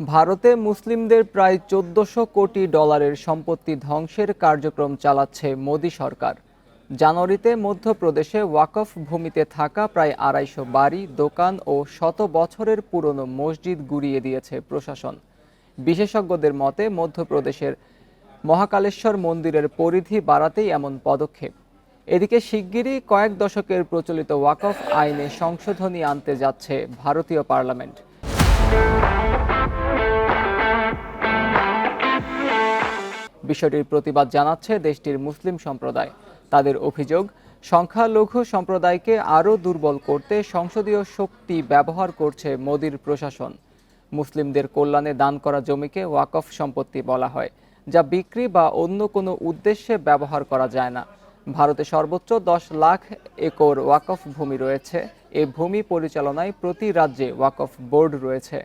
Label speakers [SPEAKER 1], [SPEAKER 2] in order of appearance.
[SPEAKER 1] ভারতে মুসলিমদের প্রায় চোদ্দশো কোটি ডলারের সম্পত্তি ধ্বংসের কার্যক্রম চালাচ্ছে মোদী সরকার। জানুয়ারিতে মধ্যপ্রদেশে ওয়াকফ ভূমিতে থাকা প্রায় আড়াইশো বাড়ি, দোকান ও শত বছরের পুরনো মসজিদ গুড়িয়ে দিয়েছে প্রশাসন। বিশেষজ্ঞদের মতে, মধ্যপ্রদেশের মহাকালেশ্বর মন্দিরের পরিধি বাড়াতেই এমন পদক্ষেপ। এদিকে শিগগিরই কয়েক দশকের প্রচলিত ওয়াকফ আইনে সংশোধনী আনতে যাচ্ছে ভারতীয় পার্লামেন্ট। বিষয়টির প্রতিবাদ জানাচ্ছে দেশটির মুসলিম সম্প্রদায়। তাদের অভিযোগ, সংখ্যালঘু সম্প্রদায়কে আরও দুর্বল করতে সংসদীয় শক্তি ব্যবহার করছে মোদির প্রশাসন। মুসলিমদের কল্যাণে দান করা জমিকে ওয়াকফ সম্পত্তি বলা হয়, যা বিক্রি বা অন্য কোনো উদ্দেশ্যে ব্যবহার করা যায় না। ভারতে সর্বোচ্চ দশ লাখ একর ওয়াকফ ভূমি রয়েছে। এ ভূমি পরিচালনায় প্রতি রাজ্যে ওয়াকফ বোর্ড রয়েছে।